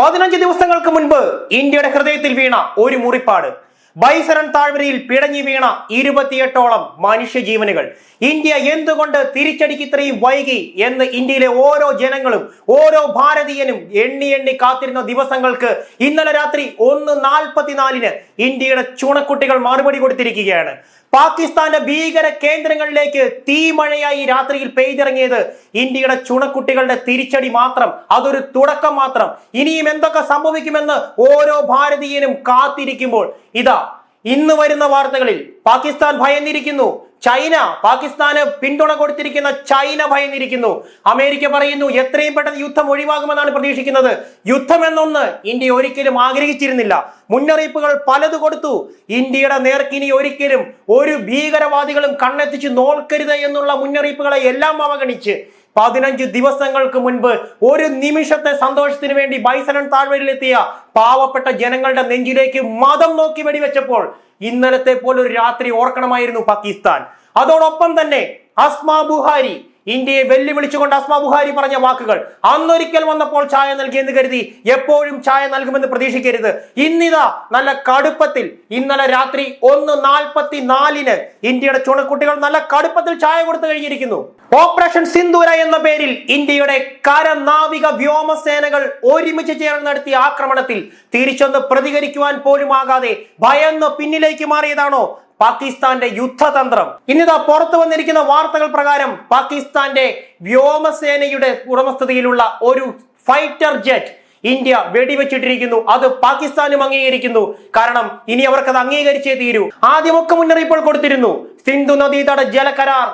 പതിനഞ്ച് ദിവസങ്ങൾക്ക് മുൻപ് ഇന്ത്യയുടെ ഹൃദയത്തിൽ വീണ ഒരു മുറിപ്പാട്. ബൈസരൺ താഴ്വരയിൽ പിടഞ്ഞു വീണ ഇരുപത്തിയെട്ടോളം മനുഷ്യജീവനുകൾ. ഇന്ത്യ എന്തുകൊണ്ട് തിരിച്ചടിക്ക് ഇത്രയും വൈകി എന്ന് ഇന്ത്യയിലെ ഓരോ ജനങ്ങളും ഓരോ ഭാരതീയനും എണ്ണി എണ്ണി കാത്തിരുന്ന ദിവസങ്ങൾക്ക് ഇന്നലെ രാത്രി ഒന്ന് നാൽപ്പത്തിനാലിന് ഇന്ത്യയുടെ ചുണക്കുട്ടികൾ മറുപടി കൊടുത്തിരിക്കുകയാണ്. പാകിസ്ഥാന്റെ ഭീകര കേന്ദ്രങ്ങളിലേക്ക് തീമഴയായി രാത്രിയിൽ പെയ്തിറങ്ങിയത് ഇന്ത്യയുടെ ചുണക്കുട്ടികളുടെ തിരിച്ചടി മാത്രം അതൊരു തുടക്കം മാത്രം. ഇനിയും എന്തൊക്കെ സംഭവിക്കുമെന്ന് ഓരോ ഭാരതീയനും കാത്തിരിക്കുമ്പോൾ ഇതാ ഇന്ന് വരുന്ന വാർത്തകളിൽ പാകിസ്ഥാൻ ഭയന്നിരിക്കുന്നു. ചൈന പാകിസ്ഥാന് പിന്തുണ കൊടുത്തിരിക്കുന്ന ചൈന ഭയന്നിരിക്കുന്നു. അമേരിക്ക പറയുന്നു എത്രയും പെട്ടെന്ന് യുദ്ധം ഒഴിവാകുമെന്നാണ് പ്രതീക്ഷിക്കുന്നത്. യുദ്ധം എന്നൊന്ന് ഇന്ത്യ ഒരിക്കലും ആഗ്രഹിച്ചിരുന്നില്ല. മുന്നറിയിപ്പുകൾ പലത് കൊടുത്തു. ഇന്ത്യയുടെ നേർക്കിനി ഒരിക്കലും ഒരു ഭീകരവാദികളും കണ്ണെത്തിച്ച് നോക്കരുത് എന്നുള്ള മുന്നറിയിപ്പുകളെ എല്ലാം അവഗണിച്ച് പതിനഞ്ച് ദിവസങ്ങൾക്ക് മുൻപ് ഒരു നിമിഷത്തെ സന്തോഷത്തിന് വേണ്ടി ബൈസനൻ താഴ്വരയിലെത്തിയ പാവപ്പെട്ട ജനങ്ങളുടെ നെഞ്ചിലേക്ക് മതം നോക്കി വെടിവെച്ചപ്പോൾ ഇന്നലത്തെ പോലെ ഒരു രാത്രി ഓർക്കണമായിരുന്നു പാകിസ്ഥാൻ. അതോടൊപ്പം തന്നെ അസ്മാ ബുഹാരി ഇന്ത്യയെ വെല്ലുവിളിച്ചുകൊണ്ട് അസ്മ ബുഹാരി പറഞ്ഞ വാക്കുകൾ അന്നൊരിക്കൽ വന്നപ്പോൾ ചായ നൽകിയെന്ന് കരുതി എപ്പോഴും ചായ നൽകുമെന്ന് പ്രതീക്ഷിക്കരുത്. ഇന്നിതാ നല്ല കടുപ്പത്തിൽ ഇന്നലെ രാത്രി ഒന്ന് നാൽപ്പത്തി നാലിന് ഇന്ത്യയുടെ ചുണക്കുട്ടികൾ നല്ല കടുപ്പത്തിൽ ചായ കൊടുത്തു കഴിഞ്ഞിരിക്കുന്നു. ഓപ്പറേഷൻ സിന്ദൂര എന്ന പേരിൽ ഇന്ത്യയുടെ കരനാവിക വ്യോമസേനകൾ ഒരുമിച്ച് ചേർന്ന് നടത്തിയ ആക്രമണത്തിൽ തിരിച്ചൊന്ന് പ്രതികരിക്കുവാൻ പോലും ആകാതെ ഭയന്ന് പിന്നിലേക്ക് മാറിയതാണോ പാകിസ്ഥാന്റെ യുദ്ധതന്ത്രം. ഇന്നിതാ പുറത്തു വന്നിരിക്കുന്ന വാർത്തകൾ പ്രകാരം പാകിസ്ഥാന്റെ വ്യോമസേനയുടെ ഉടമസ്ഥതയിലുള്ള ഒരു ഫൈറ്റർ ജെറ്റ് ഇന്ത്യ വെടിവെച്ചിട്ടിരിക്കുന്നു. അത് പാകിസ്ഥാനും അംഗീകരിക്കുന്നു. കാരണം ഇനി അവർക്കത് അംഗീകരിച്ചേ തീരൂ. ആദ്യമൊക്കെ മുന്നറിയിപ്പുകൾ കൊടുത്തിരുന്നു. സിന്ധു നദീതട ജലകരാർ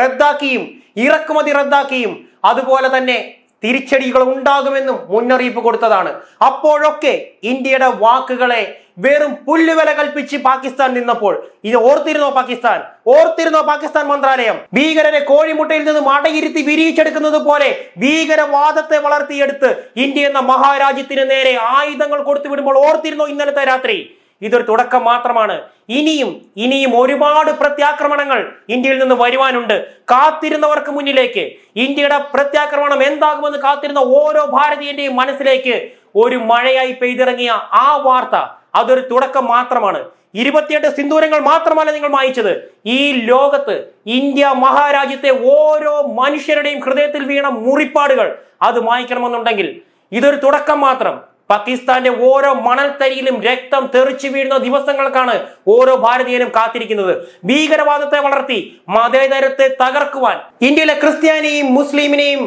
റദ്ദാക്കിയും ഇറക്കുമതി റദ്ദാക്കിയും. അതുപോലെ തന്നെ തിരിച്ചടികൾ ഉണ്ടാകുമെന്നും മുന്നറിയിപ്പ് കൊടുത്തതാണ്. അപ്പോഴൊക്കെ ഇന്ത്യയുടെ വാക്കുകളെ വെറും പുല്ലുവില കൽപ്പിച്ച് പാകിസ്ഥാൻ നിന്നപ്പോൾ ഇത് ഓർത്തിരുന്നോ പാകിസ്ഥാൻ? ഓർത്തിരുന്നോ പാകിസ്ഥാൻ മന്ത്രാലയം? ഭീകരരെ കോഴിമുട്ടയിൽ നിന്ന് മടയിരുത്തി വിരിയിച്ചെടുക്കുന്നത് പോലെ ഭീകരവാദത്തെ വളർത്തിയെടുത്ത് ഇന്ത്യ എന്ന മഹാരാജ്യത്തിന് നേരെ ആയുധങ്ങൾ കൊടുത്തു വിടുമ്പോൾ ഓർത്തിരുന്നോ ഇന്നലത്തെ രാത്രി? ഇതൊരു തുടക്കം മാത്രമാണ്. ഇനിയും ഇനിയും ഒരുപാട് പ്രത്യാക്രമണങ്ങൾ ഇന്ത്യയിൽ നിന്ന് വരുവാനുണ്ട്. കാത്തിരുന്നവർക്ക് മുന്നിലേക്ക്. ഇന്ത്യയുടെ പ്രത്യാക്രമണം എന്താകുമെന്ന് കാത്തിരുന്ന ഓരോ ഭാരതീയന്റെയും മനസ്സിലേക്ക് ഒരു മഴയായി പെയ്തിറങ്ങിയ ആ വാർത്ത അതൊരു തുടക്കം മാത്രമാണ്. ഇരുപത്തിയെട്ട് സിന്ദൂരങ്ങൾ മാത്രമല്ല നിങ്ങൾ വായിച്ചത് ഈ ലോകത്ത് ഇന്ത്യ മഹാരാജ്യത്തെ ഓരോ മനുഷ്യരുടെയും ഹൃദയത്തിൽ വീണ മുറിപ്പാടുകൾ അത് മായ്ക്കണമെന്നുണ്ടെങ്കിൽ ഇതൊരു തുടക്കം മാത്രം. പാകിസ്ഥാന്റെ ഓരോ മണൽത്തരിയിലും രക്തം തെറിച്ചു വീഴുന്ന ദിവസങ്ങൾക്കാണ് ഓരോ ഭാരതീയനും കാത്തിരിക്കുന്നത്. ഭീകരവാദത്തെ വളർത്തി മതേതരത്തെ തകർക്കുവാൻ ഇന്ത്യയിലെ ക്രിസ്ത്യാനിയും മുസ്ലിമിനെയും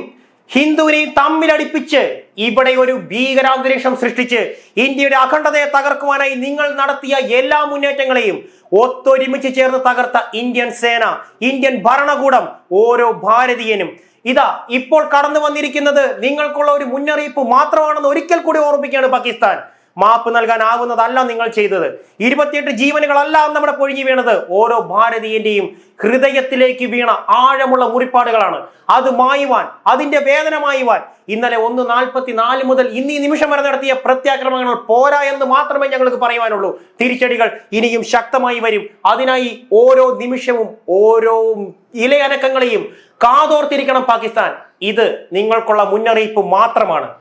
ഹിന്ദുവിനെയും തമ്മിലടിപ്പിച്ച് ഇവിടെ ഒരു ഭീകരാന്തരീക്ഷം സൃഷ്ടിച്ച് ഇന്ത്യയുടെ അഖണ്ഡതയെ തകർക്കുവാനായി നിങ്ങൾ നടത്തിയ എല്ലാ മുന്നേറ്റങ്ങളെയും ഒത്തൊരുമിച്ച് ചേർന്ന് തകർത്ത ഇന്ത്യൻ സേന ഇന്ത്യൻ ഭരണകൂടം ഓരോ ഭാരതീയനും. ഇതാ ഇപ്പോൾ കടന്നു വന്നിരിക്കുന്നത് നിങ്ങൾക്കുള്ള ഒരു മുന്നറിയിപ്പ് മാത്രമാണെന്ന് ഒരിക്കൽ കൂടി ഓർമ്മിക്കുകയാണ് പാകിസ്ഥാൻ. മാപ്പ് നൽകാനാവുന്നതല്ല നിങ്ങൾ ചെയ്തത്. ഇരുപത്തിയെട്ട് ജീവനുകളല്ല നമ്മുടെ പൊഴിഞ്ഞു വീണത്. ഓരോ ഭാരതീയന്റെയും ഹൃദയത്തിലേക്ക് വീണ ആഴമുള്ള മുറിപ്പാടുകളാണ്. അത് മായുവാൻ അതിന്റെ വേദന മായുവാൻ. ഇന്നലെ ഒന്ന് നാൽപ്പത്തി നാല് മുതൽ ഇന്ന് നിമിഷം വരെ നടത്തിയ പ്രത്യാക്രമണങ്ങൾ പോരാ എന്ന് മാത്രമേ ഞങ്ങൾക്ക് പറയുവാനുള്ളൂ. തിരിച്ചടികൾ ഇനിയും ശക്തമായി വരും. അതിനായി ഓരോ നിമിഷവും ഓരോ ഇലയനക്കങ്ങളെയും കാതോർത്തിരിക്കണം പാകിസ്ഥാൻ. ഇത് നിങ്ങൾക്കുള്ള മുന്നറിയിപ്പ് മാത്രമാണ്.